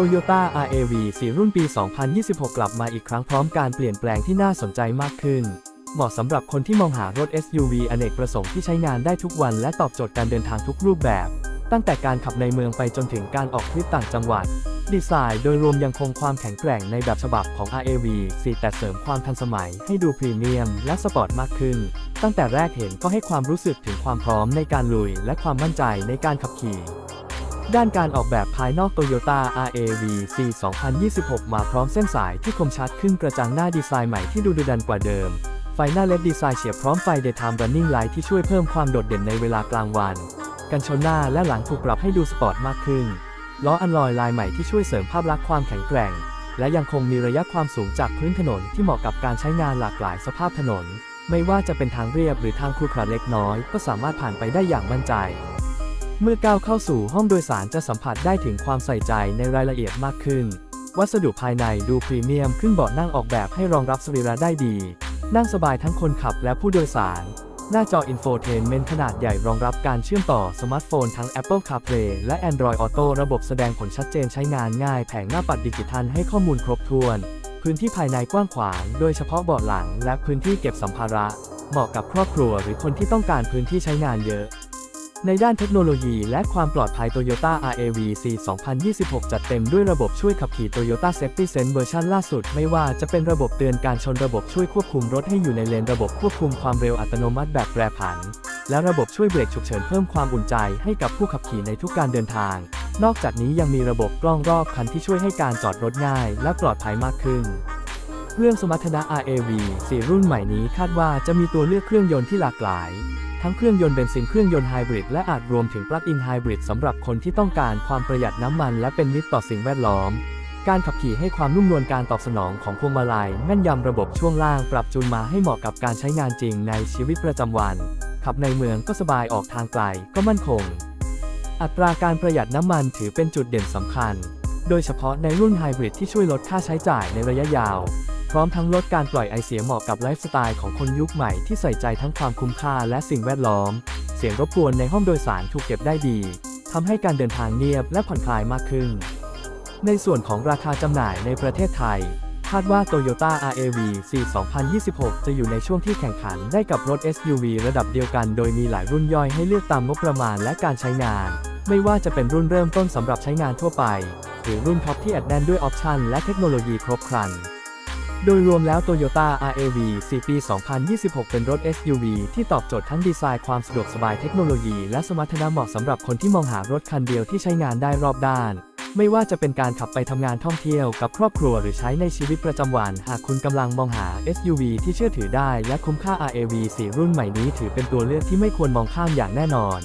Toyota RAV 4 รุ่นปี 2026 กลับมาอีกครั้งพร้อมการเปลี่ยนแปลงที่น่าสนใจมากขึ้น เหมาะสำหรับคนที่มองหารถ SUV อเนกประสงค์ที่ใช้งานได้ทุกวันและตอบโจทย์การเดินทางทุกรูปแบบ ตั้งแต่การขับในเมืองไปจนถึงการออกทริปต่างจังหวัด ดีไซน์โดยรวมยังคงความแข็งแกร่งในแบบฉบับของ RAV 4 แต่เสริมความทันสมัยให้ดูพรีเมียมและสปอร์ตมากขึ้น ตั้งแต่แรกเห็นก็ให้ความรู้สึกถึงความพร้อมในการลุย และความมั่นใจในการขับขี่ ด้านการออกแบบภายนอก Toyota RAV C 2026 มาพร้อมเส้นสายที่คมชัดขึ้นกระจังหน้าดีไซน์ใหม่ที่ดูดุดันกว่าเดิม ไฟหน้าเลดดีไซน์เฉียบพร้อมไฟ Daytime Running Light ที่ช่วยเพิ่มความโดดเด่นในเวลากลางวัน กันชนหน้าและหลังถูกปรับให้ดูสปอร์ตมากขึ้น ล้ออัลลอยลายใหม่ที่ช่วยเสริมภาพลักษณ์ความแข็งแกร่ง และยังคงมีระยะความสูงจากพื้นถนนที่เหมาะกับการใช้งานหลากหลายสภาพถนน ไม่ว่าจะเป็นทางเรียบหรือทางครุขระเล็กน้อย ก็สามารถผ่านไปได้อย่างมั่นใจ เมื่อก้าวเข้าสู่ห้องโดยสารจะสัมผัสได้ถึงความใส่ใจในรายละเอียดมากขึ้น วัสดุภายในดูพรีเมียมขึ้นเบาะนั่งออกแบบให้รองรับสรีระได้ดี นั่งสบายทั้งคนขับและผู้โดยสาร หน้าจออินโฟเทนเมนต์ขนาดใหญ่รองรับการเชื่อมต่อสมาร์ทโฟนทั้ง Apple CarPlay และ Android Auto ระบบแสดงผลชัดเจนใช้งานง่าย แผงหน้าปัดดิจิทัลให้ข้อมูลครบถ้วน พื้นที่ภายในกว้างขวาง โดยเฉพาะเบาะหลัง และพื้นที่เก็บสัมภาระ เหมาะกับครอบครัวหรือคนที่ต้องการพื้นที่ใช้งานเยอะ ในด้านเทคโนโลยีและความปลอดภัย Toyota RAV C 2026 จัดเต็มด้วยระบบช่วยขับขี่ Toyota Safety Sense เวอร์ชันล่าสุด ไม่ว่าจะเป็นระบบเตือนการชนระบบช่วยควบคุมรถให้อยู่ในเลนระบบควบคุมความเร็วอัตโนมัติแบบแปรผัน และระบบช่วยเบรกฉุกเฉินเพิ่มความอุ่นใจให้กับผู้ขับขี่ในทุกการเดินทาง นอกจากนี้ยังมีระบบกล้องรอบคันที่ช่วยให้การจอดรถง่าย และปลอดภัยมากขึ้นเรื่องสมรรถนะ RAV 4รุ่นใหม่นี้คาดว่าจะมีตัวเลือกเครื่องยนต์ที่หลากหลาย ทั้งเครื่องยนต์เบนซินเครื่องยนต์ไฮบริดและอาจรวมถึงปลั๊กอินไฮบริดสำหรับคนที่ต้องการความประหยัดน้ำมันและเป็นมิตรต่อสิ่งแวดล้อม การขับขี่ให้ความนุ่มนวลการตอบสนองของพวงมาลัยแม่นยำระบบช่วงล่างปรับจูนมาให้เหมาะกับการใช้งานจริงในชีวิตประจำวัน ขับในเมืองก็สบายออกทางไกลก็มั่นคง อัตราการประหยัดน้ำมันถือเป็นจุดเด่นสำคัญ โดยเฉพาะในรุ่นไฮบริดที่ช่วยลดค่าใช้จ่ายในระยะยาว พร้อมทั้งลดการปล่อยไอเสียเหมาะกับไลฟ์สไตล์ของคนยุคใหม่ที่ใส่ใจทั้งความคุ้มค่าและสิ่งแวดล้อม เสียงรบกวนในห้องโดยสารถูกเก็บได้ดีทำให้การเดินทางเงียบและผ่อนคลายมากขึ้น ในส่วนของราคาจำหน่ายในประเทศไทย คาดว่า Toyota RAV C 2026 จะอยู่ในช่วงที่แข่งขันได้กับรถ SUV ระดับเดียวกัน โดยมีหลายรุ่นย่อยให้เลือกตามงบประมาณและการใช้งาน ไม่ว่าจะเป็นรุ่นเริ่มต้นสำหรับใช้งานทั่วไป หรือรุ่นท็อปที่อัดแน่นด้วยออปชันและเทคโนโลยีครบครัน โดยรวมแล้ว Toyota RAV 4 ปี 2026 เป็นรถ SUV ที่ตอบโจทย์ทั้งดีไซน์ความสะดวกสบายเทคโนโลยี และสมรรถนะเหมาะสำหรับคนที่มองหารถคันเดียวที่ใช้งานได้รอบด้าน ไม่ว่าจะเป็นการขับไปทำงานท่องเที่ยวกับครอบครัวหรือใช้ในชีวิตประจำวัน หากคุณกำลังมองหา SUV ที่เชื่อถือได้และคุ้มค่า RAV 4 รุ่นใหม่นี้ถือเป็นตัวเลือกที่ไม่ควรมองข้ามอย่างแน่นอน